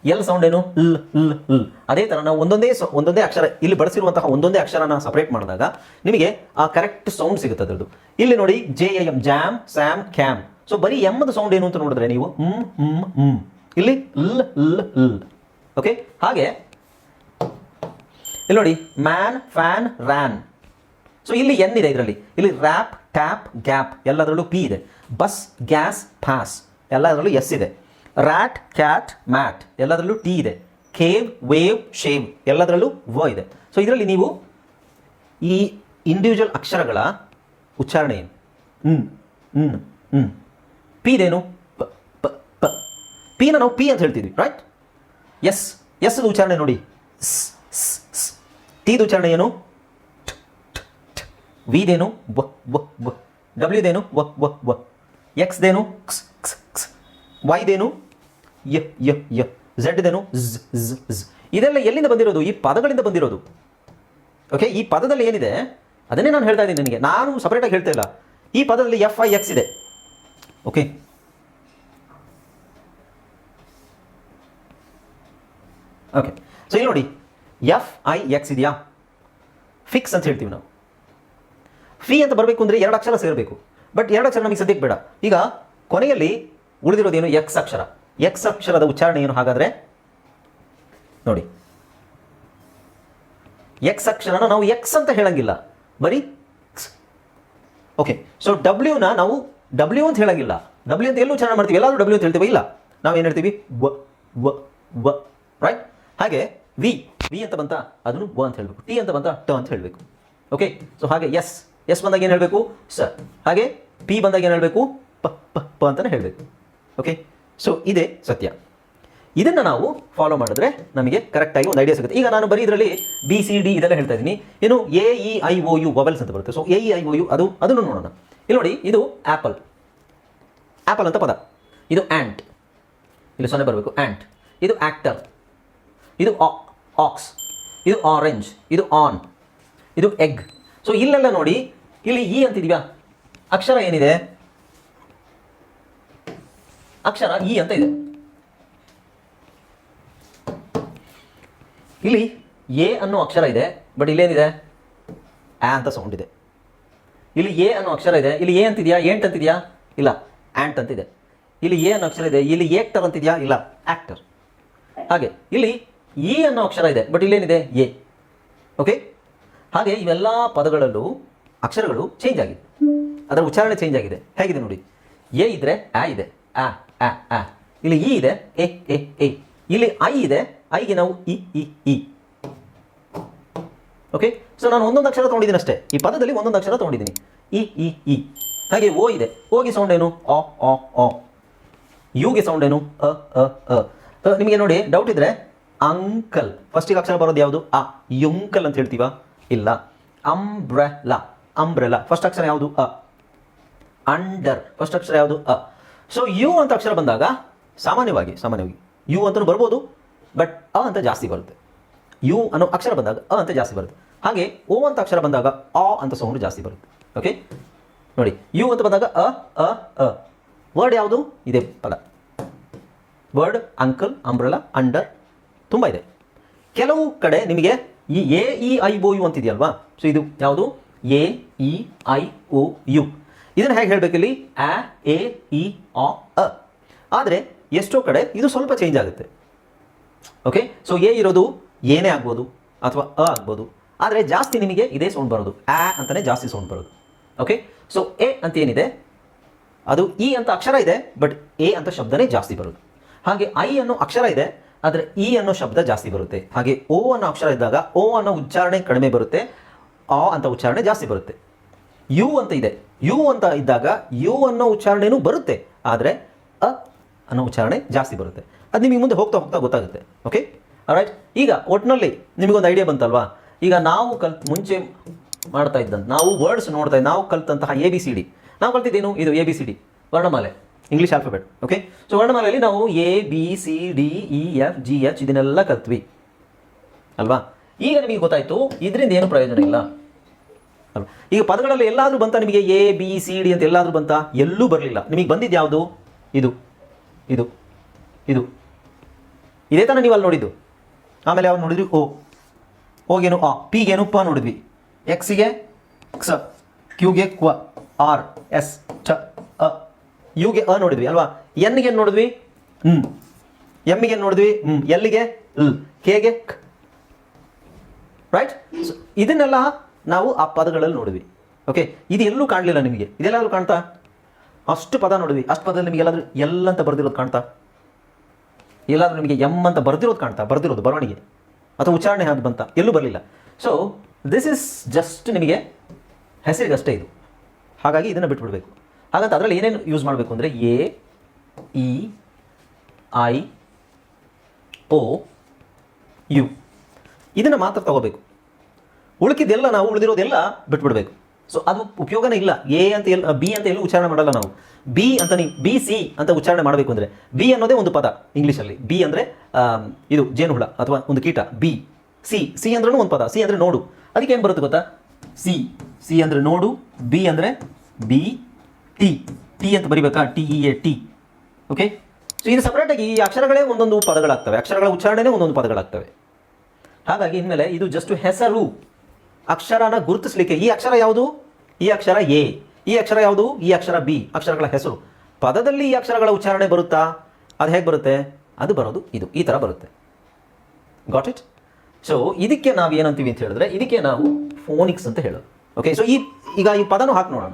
S1: ಎಲ್ ಸೌಂಡ್ ಏನು? ಲ್ ಲ್ ಲ್. ಅದೇ ಥರ ನಾವು ಒಂದೊಂದೇ ಒಂದೊಂದೇ ಅಕ್ಷರ, ಇಲ್ಲಿ ಬಳಸಿರುವಂತಹ ಒಂದೊಂದೇ ಅಕ್ಷರನ ಸಪ್ರೇಟ್ ಮಾಡಿದಾಗ ನಿಮಗೆ ಆ ಕರೆಕ್ಟ್ ಸೌಂಡ್ ಸಿಗುತ್ತೆ ಅದರದ್ದು. ಇಲ್ಲಿ ನೋಡಿ J M jam Sam cam so ಬರೀ ಎಮ್ಮದ ಸೌಂಡ್ ಏನು ಅಂತ ನೋಡಿದ್ರೆ ನೀವು? ಹ್ಮ್ ಹ್ಮ್ ಹ್ಮ್ ಇಲ್ಲಿ ಲ್ ಲ್ ಲ್. ಓಕೆ ಹಾಗೆ, ಇಲ್ಲಿ ನೋಡಿ ಮ್ಯಾನ್ ಫ್ಯಾನ್ ರ್ಯಾನ್ ಸೊ ಇಲ್ಲಿ ಎನ್ ಇದೆ ಇದರಲ್ಲಿ. ಇಲ್ಲಿ ರ್ಯಾಪ್ ಟ್ಯಾಪ್ ಗ್ಯಾಪ್ ಎಲ್ಲದರಲ್ಲೂ ಪಿ ಇದೆ. ಬಸ್ ಗ್ಯಾಸ್ ಪಾಸ್ ಎಲ್ಲದರಲ್ಲೂ ಎಸ್ ಇದೆ. ರ್ಯಾಟ್ ಕ್ಯಾಟ್ ಮ್ಯಾಟ್ ಎಲ್ಲದರಲ್ಲೂ ಟಿ ಇದೆ. ಕೇವ್ ವೇವ್ ಶೇವ್ ಎಲ್ಲದರಲ್ಲೂ ವ ಇದೆ. ಸೊ ಇದರಲ್ಲಿ ನೀವು ಈ ಇಂಡಿವಿಜುವಲ್ ಅಕ್ಷರಗಳ ಉಚ್ಚಾರಣೆ ಏನು? ಹ್ಮ್ ಹ್ಮ್ ಪಿ ಇದೇನು? ಪ ಪ ಪಿನ ನಾವು ಪಿ ಅಂತ ಹೇಳ್ತಿದ್ವಿ ರೈಟ್ ಎಸ್ ಎಸ್ ಉಚ್ಚಾರಣೆ ನೋಡಿ. ಸ್ ಸ್ ಸ್ ಟಿದು ಉಚ್ಚಾರಣೆ ಏನು? ವಿದೇನು ವ ವ ವ ಡಬ್ಲ್ಯೂದೇನು ವ ವ ವ ಎಕ್ಸ್ದೇನು ಕ್ಸ್ ಕ್ಸ್ ಕ್ಸ್ ವೈದೇನು ಯ ಯ ಯ ಝಡ್ದೇನು ಝ್ ಝ್ ಝ್ ಇದೆಲ್ಲ ಎಲ್ಲಿಂದ ಬಂದಿರೋದು? ಈ ಪದಗಳಿಂದ ಬಂದಿರೋದು. ಓಕೆ ಈ ಪದದಲ್ಲಿ ಏನಿದೆ? ಅದನ್ನೇ ನಾನು ಹೇಳ್ತಾ ಇದ್ದೀನಿ ನಿನಗೆ. ನಾನು ಸಪರೇಟಾಗಿ ಹೇಳ್ತಾ ಇಲ್ಲ. ಈ ಪದದಲ್ಲಿ ಎಫ್ ಐ ಎಕ್ಸ್ ಇದೆ. ಓಕೆ ಓಕೆ ಸೊ ಇಲ್ಲಿ ನೋಡಿ. ಎಫ್ ಐ ಎಕ್ಸ್ ಇದೆಯಾ? ಫಿಕ್ಸ್ ಅಂತ ಹೇಳ್ತೀವಿ ನಾವು. ಫಿ ಅಂತ ಬರಬೇಕು ಅಂದರೆ ಎರಡು ಅಕ್ಷರ ಸೇರಬೇಕು. ಬಟ್ ಎರಡು ಅಕ್ಷರ ನಮಗೆ ಸದ್ಯಕ್ಕೆ ಬೇಡ. ಈಗ ಕೊನೆಯಲ್ಲಿ ಉಳಿದಿರೋದೇನು ಎಕ್ಸ್ ಅಕ್ಷರ. ಎಕ್ಸ್ ಅಕ್ಷರದ ಉಚ್ಚಾರಣೆ ಏನು? ಹಾಗಾದರೆ ನೋಡಿ. ಎಕ್ಸ್ ಅಕ್ಷರನ ನಾವು ಎಕ್ಸ್ ಅಂತ ಹೇಳಂಗಿಲ್ಲ. ಬರೀ ಓಕೆ ಸೊ ಡಬ್ಲ್ಯೂನ ನಾವು ಡಬ್ಲ್ಯೂ ಅಂತ ಹೇಳಂಗಿಲ್ಲ. ಡಬ್ಲ್ಯೂ ಅಂತ ಎಲ್ಲೂ ಉಚ್ಚಾರಣೆ ಮಾಡ್ತೀವಿ? ಎಲ್ಲಾದ್ರೂ ಡಬ್ಲ್ಯೂ ಅಂತ ಹೇಳ್ತೀವಿ? ಇಲ್ಲ. ನಾವು ಏನು ಹೇಳ್ತೀವಿ? ವ ವ ವ ರೈಟ್ ಹಾಗೆ ವಿ ವಿ ಅಂತ ಬಂತ? ಅದನ್ನು ವ ಅಂತ ಹೇಳಬೇಕು. ಟಿ ಅಂತ ಬಂತ? ಟ ಅಂತ ಹೇಳಬೇಕು. ಓಕೆ ಸೊ ಹಾಗೆ ಎಸ್ ಎಸ್ ಬಂದಾಗ ಏನು ಹೇಳಬೇಕು? ಸ. ಹಾಗೆ ಪಿ ಬಂದಾಗ ಏನು ಹೇಳಬೇಕು? ಪ ಪ ಪ ಅಂತಲೇ ಹೇಳಬೇಕು. ಓಕೆ ಸೊ ಇದೇ ಸತ್ಯ. ಇದನ್ನು ನಾವು ಫಾಲೋ ಮಾಡಿದ್ರೆ ನಮಗೆ ಕರೆಕ್ಟಾಗಿ ಒಂದು ಐಡಿಯಾ ಸಿಗುತ್ತೆ. ಈಗ ನಾನು ಬರೀ ಇದರಲ್ಲಿ ಬಿ ಸಿ ಡಿ ಇದೆಲ್ಲ ಹೇಳ್ತಾ ಇದ್ದೀನಿ. ಏನು? A E I O U vowels ಅಂತ ಬರುತ್ತೆ. So A E I O U ಅದು ಅದನ್ನು ನೋಡೋಣ. ಇಲ್ಲಿ ನೋಡಿ, ಇದು ಆ್ಯಪಲ್ ಆ್ಯಪಲ್ ಅಂತ ಪದ. ಇದು ಆ್ಯಂಟ್ ಇಲ್ಲಿ ಸೊನ್ನೆ ಬರಬೇಕು. ಆ್ಯಂಟ್ ಇದು ಆ್ಯಕ್ಟರ್ ಇದು ಆಕ್ಸ್ ಇದು ಆರೆಂಜ್ ಇದು ಆನ್ ಇದು ಎಗ್ ಸೊ ಇಲ್ಲೆಲ್ಲ ನೋಡಿ ಇಲ್ಲಿ ಇ ಅಂತಿದೀವ್ಯಾ ಅಕ್ಷರ ಏನಿದೆ? ಅಕ್ಷರ ಇ ಅಂತ ಇದೆ. ಇಲ್ಲಿ ಎ ಅನ್ನೋ ಅಕ್ಷರ ಇದೆ, ಬಟ್ ಇಲ್ಲೇನಿದೆ? ಆ ಅಂತ ಸೌಂಡ್ ಇದೆ. ಇಲ್ಲಿ ಎ ಅನ್ನೋ ಅಕ್ಷರ ಇದೆ, ಇಲ್ಲಿ ಎ ಅಂತಿದ್ಯಾ? ಏಂಟ್ ಅಂತಿದೆಯಾ? ಇಲ್ಲ ಆ್ಯಂಟ್ ಅಂತಿದೆ. ಇಲ್ಲಿ ಎ ಅನ್ನೋ ಅಕ್ಷರ ಇದೆ, ಇಲ್ಲಿ ಏಕ್ಟರ್ ಅಂತಿದೆಯಾ? ಇಲ್ಲ ಆಕ್ಟರ್ ಹಾಗೆ, ಇಲ್ಲಿ ಇ ಅನ್ನೋ ಅಕ್ಷರ ಇದೆ, ಬಟ್ ಇಲ್ಲೇನಿದೆ? ಎ. ಓಕೆ ಹಾಗೆ ಇವೆಲ್ಲ ಪದಗಳಲ್ಲೂ ಅಕ್ಷರಗಳು ಚೇಂಜ್ ಆಗಿದೆ. ಅದರ ಉಚ್ಚಾರಣೆ ಚೇಂಜ್ ಆಗಿದೆ. ಹೇಗಿದೆ ನೋಡಿ? ಎ ಇದ್ರೆ ಆ ಇದೆ. ಆ ಆ ಆ. ಇಲ್ಲಿ ಇ ಇದೆ ಎ ಎ ಎ. ಇಲ್ಲಿ ಐ ಇದೆ ಐಗೆ ನಾವು E E E. Okay so ನಾನು ಒಂದೊಂದು ಅಕ್ಷರ ತೊಗೊಂಡಿದ್ದೀನಿ ಅಷ್ಟೇ. ಈ ಪದದಲ್ಲಿ ಒಂದೊಂದು ಅಕ್ಷರ ತೊಗೊಂಡಿದ್ದೀನಿ. ಇ ಇ ಇ. ಹಾಗೆ ಓ ಇದೆ. ಓಗೆ ಸೌಂಡ್ ಏನು? ಅ ಅ ಆ. ಯುಗೆ ಸೌಂಡ್ ಏನು? ಅ ಅ ಅ. ಅ, ನಿಮಗೆ ನೋಡಿ ಡೌಟ್ ಇದ್ರೆ ಅಂಕಲ್. ಫಸ್ಟಿಗೆ ಅಕ್ಷರ ಬರೋದು ಯಾವುದು? ಆ ಯುಂಕಲ್ ಅಂತ ಹೇಳ್ತೀವಾ? ಇಲ್ಲ. ಅಂಬ್ರೆಲಾ. ಅಂಬ್ರೆಲಾ ಫಸ್ಟ್ ಅಕ್ಷರ ಯಾವುದು? ಅ. ಅಂಡರ್ ಫಸ್ಟ್ ಅಕ್ಷರ ಯಾವುದು? ಅ. ಸೊ ಯು ಅಂತ ಅಕ್ಷರ ಬಂದಾಗ, ಸಾಮಾನ್ಯವಾಗಿ ಸಾಮಾನ್ಯವಾಗಿ ಯು ಅಂತಲೂ ಬರ್ಬೋದು ಬಟ್ ಅ ಅಂತ ಜಾಸ್ತಿ ಬರುತ್ತೆ. ಯು ಅನ್ನೋ ಅಕ್ಷರ ಬಂದಾಗ, ಅ ಅಂತ ಜಾಸ್ತಿ ಬರುತ್ತೆ. ಹಾಗೆ ಓ ಅಂತ ಅಕ್ಷರ ಬಂದಾಗ, ಆ ಅಂತ ಸೌಂಡ್ ಜಾಸ್ತಿ ಬರುತ್ತೆ. ಓಕೆ ನೋಡಿ ಯು ಅಂತ ಬಂದಾಗ, ಅ ಅ ಅ. ವರ್ಡ್ ಯಾವುದು? ಇದೆ ಪದ. ವರ್ಡ್ ಅಂಕಲ್ ಅಂಬ್ರಲಾ ಅಂಡರ್ ತುಂಬ ಇದೆ. ಕೆಲವು ಕಡೆ ನಿಮಗೆ ಈ A E I O U ಅಂತಿದೆಯಲ್ವಾ? So ಇದು ಯಾವುದು? A E I O U ಇದನ್ನ ಹೇಗೆ ಹೇಳಬೇಕಿಲ್ಲಿ? ಆ ಎ, ಇ, ಆ, ಅ. ಆದರೆ ಎಷ್ಟೋ ಕಡೆ ಇದು ಸ್ವಲ್ಪ ಚೇಂಜ್ ಆಗುತ್ತೆ. ಓಕೆ ಸೊ ಎ ಇರೋದು ಏನೇ ಆಗ್ಬೋದು ಅಥವಾ ಅ ಆಗ್ಬೋದು. ಆದರೆ ಜಾಸ್ತಿ ನಿಮಗೆ ಇದೇ ಸೌಂಡ್ ಬರೋದು. ಆ ಅಂತಲೇ ಜಾಸ್ತಿ ಸೌಂಡ್ ಬರೋದು. ಓಕೆ ಸೊ ಎ ಅಂತ ಏನಿದೆ? ಅದು ಇ ಅಂತ ಅಕ್ಷರ ಇದೆ ಬಟ್ ಎ ಅಂತ ಶಬ್ದನೇ ಜಾಸ್ತಿ ಬರೋದು. ಹಾಗೆ ಐ ಅನ್ನೋ ಅಕ್ಷರ ಇದೆ, ಆದರೆ ಇ ಅನ್ನೋ ಶಬ್ದ ಜಾಸ್ತಿ ಬರುತ್ತೆ. ಹಾಗೆ ಓ ಅನ್ನೋ ಅಕ್ಷರ ಇದ್ದಾಗ, ಓ ಅನ್ನೋ ಉಚ್ಚಾರಣೆ ಕಡಿಮೆ ಬರುತ್ತೆ, ಆ ಅಂತ ಉಚ್ಚಾರಣೆ ಜಾಸ್ತಿ ಬರುತ್ತೆ. ಯು ಅಂತ ಇದೆ. ಯು ಅಂತ ಇದ್ದಾಗ ಯು ಅನ್ನೋ ಉಚ್ಚಾರಣೆನೂ ಬರುತ್ತೆ. ಆದರೆ ಅ ಅನ್ನೋ ಉಚ್ಚಾರಣೆ ಜಾಸ್ತಿ ಬರುತ್ತೆ. ಅದು ನಿಮಗೆ ಮುಂದೆ ಹೋಗ್ತಾ ಹೋಗ್ತಾ ಗೊತ್ತಾಗುತ್ತೆ. ಓಕೆ ರೈಟ್ ಈಗ ಒಟ್ಟಿನಲ್ಲಿ ನಿಮಗೊಂದು ಐಡಿಯಾ ಬಂತಲ್ವಾ? ಈಗ ನಾವು ಕಲ್ ಮುಂಚೆ ಮಾಡ್ತಾ ಇದ್ದಂತ, ನಾವು ವರ್ಡ್ಸ್ ನೋಡ್ತಾ ನಾವು ಕಲ್ತಂತಹ ಎ ಬಿ ಸಿ ಡಿ ನಾವು ಕಲ್ತಿದ್ದೇನು? ಇದು ಎ ಬಿ ಸಿ ಡಿ ವರ್ಣಮಾಲೆ. ಇಂಗ್ಲೀಷ್ ಆಲ್ಫಾಬೆಟ್ ಓಕೆ ಸೊ ವರ್ಣಮಾಲೆಯಲ್ಲಿ ನಾವು A B C D E F G H ಇದನ್ನೆಲ್ಲ ಕಲ್ತ್ವಿ. ಅಲ್ವಾ? ಈಗ ನಿಮಗೆ ಗೊತ್ತಾಯ್ತು, ಇದರಿಂದ ಏನು ಪ್ರಯೋಜನ ಇಲ್ಲ. ಅಲ್ವಾ ಈಗ ಪದಗಳಲ್ಲಿ ಎಲ್ಲಾದರೂ ಬಂತ ನಿಮಗೆ ಎ ಬಿ ಸಿ ಡಿ ಅಂತ ಎಲ್ಲಾದರೂ ಬಂತ? ಎಲ್ಲೂ ಬರಲಿಲ್ಲ. ನಿಮಗೆ ಬಂದಿದ್ದು ಯಾವುದು? ಇದು. ಇದು. ಇದು. ಇದೇ ತಾನೇ ನೀವು ಅಲ್ಲಿ ನೋಡಿದ್ದು. ಆಮೇಲೆ ಯಾವ್ದು ನೋಡಿದ್ವಿ ಓ. ಓಗೇನು ಆ. ಪಿಗೇನು ಪ ನೋಡಿದ್ವಿ? ಎಕ್ಸಿಗೆ ಕ್ಸ ಕ್ಯೂಗೆ ಕ್ವ. ಆರ್ ಎಸ್ ಚ. ಅ. ಯುಗೆ ಅ ನೋಡಿದ್ವಿ, ಅಲ್ವಾ? ಎನ್ಗೆ ಏನು ನೋಡಿದ್ವಿ? ಹ್ಮ್. ಎಮ್ಮಿಗೆ ನೋಡಿದ್ವಿ? ಹ್ಮ್. ಎಲ್ಲಿಗೆ ಲ್. ಕ್. ರೈಟ್ ಇದನ್ನೆಲ್ಲ ನಾವು ಆ ಪದಗಳಲ್ಲಿ ನೋಡಿದ್ವಿ ಓಕೆ ಇದು ಎಲ್ಲೂ ಕಾಣಲಿಲ್ಲ ನಿಮಗೆ. ಇದೆಲ್ಲಾದರೂ ಕಾಣ್ತಾ? ಅಷ್ಟು ಪದ ನೋಡಿದ್ವಿ ಅಷ್ಟು ಪದದಲ್ಲಿ ನಿಮಗೆ ಎಲ್ಲಾದ್ರೂ ಎಲ್ಲ ಅಂತ ಬರ್ದಿರೋದು ಕಾಣ್ತಾ? ಎಲ್ಲಾದ್ರೂ ನಿಮಗೆ ಎಂ ಅಂತ ಬರ್ದಿರೋದು ಕಾಣ್ತಾ? ಬರ್ದಿರೋದು, ಬರವಣಿಗೆ. ಅಥವಾ ಉಚ್ಚಾರಣೆ ಅಂತ ಬಂತ? ಎಲ್ಲೂ ಬರಲಿಲ್ಲ. ಸೊ ದಿಸ್ ಇಸ್ ಜಸ್ಟ್ ನಿಮಗೆ ಹೆಸರಿಗಷ್ಟೇ ಇದು. ಹಾಗಾಗಿ ಇದನ್ನು ಬಿಟ್ಬಿಡ್ಬೇಕು. ಹಾಗಂತ ಅದರಲ್ಲಿ ಏನೇನು ಯೂಸ್ ಮಾಡಬೇಕು ಅಂದರೆ A E I O U ಇದನ್ನು ಮಾತ್ರ ತಗೋಬೇಕು. ಉಳಿಕಿದ್ದೆಲ್ಲ ನಾವು ಉಳಿದಿರೋದೆಲ್ಲ ಬಿಟ್ಬಿಡ್ಬೇಕು. ಸೊ ಅದು ಉಪಯೋಗನೇ ಇಲ್ಲ. ಎ ಅಂತ ಎಲ್ಲ ಬಿ ಅಂತ ಎಲ್ಲೂ ಉಚ್ಚಾರಣೆ ಮಾಡಲ್ಲ ನಾವು. ಬಿ ಅಂತ ನೀವು ಬಿ ಸಿ ಅಂತ ಉಚ್ಚಾರಣೆ ಮಾಡಬೇಕು ಅಂದರೆ ಬಿ ಅನ್ನೋದೇ ಒಂದು ಪದ ಇಂಗ್ಲೀಷಲ್ಲಿ. ಬಿ ಅಂದರೆ ಇದು ಜೇನುಹುಳ ಅಥವಾ ಒಂದು ಕೀಟ. ಬಿ ಸಿ ಸಿ ಅಂದ್ರೂ ಒಂದು ಪದ. ಸಿ ಅಂದರೆ ನೋಡು. ಅದಕ್ಕೆ ಏನು ಬರುತ್ತೆ ಗೊತ್ತಾ? ಸಿ ಸಿ ಅಂದರೆ ನೋಡು. ಬಿ ಅಂದರೆ ಬಿ ಟಿ ಟಿ ಅಂತ ಬರಿಬೇಕಾ? T E A T okay so ಇದು ಸಪ್ರೇಟಾಗಿ ಈ ಅಕ್ಷರಗಳೇ ಒಂದೊಂದು ಪದಗಳಾಗ್ತವೆ. ಅಕ್ಷರಗಳ ಉಚ್ಚಾರಣೆನೇ ಒಂದೊಂದು ಪದಗಳಾಗ್ತವೆ. ಹಾಗಾಗಿ ಇನ್ಮೇಲೆ ಇದು ಜಸ್ಟ್ ಹೆಸರು. ಅಕ್ಷರನ ಗುರುತಿಸ್ಲಿಕ್ಕೆ ಈ ಅಕ್ಷರ ಯಾವುದು? ಈ ಅಕ್ಷರ ಎ. ಈ ಅಕ್ಷರ ಯಾವುದು? ಈ ಅಕ್ಷರ ಬಿ. ಅಕ್ಷರಗಳ ಹೆಸರು. ಪದದಲ್ಲಿ ಈ ಅಕ್ಷರಗಳ ಉಚ್ಚಾರಣೆ ಬರುತ್ತಾ? ಅದು ಹೇಗೆ ಬರುತ್ತೆ? ಅದು ಬರೋದು ಇದು. ಈ ಥರ ಬರುತ್ತೆ. ಗಾಟ್ ಇಟ್ ಸೊ ಇದಕ್ಕೆ ನಾವು ಏನಂತೀವಿ ಅಂತ ಹೇಳಿದ್ರೆ, ಇದಕ್ಕೆ ನಾವು ಫೋನಿಕ್ಸ್ ಅಂತ ಹೇಳೋದು. ಓಕೆ ಸೊ ಈ, ಈಗ ಈ ಪದನೂ ಹಾಕಿ ನೋಡೋಣ.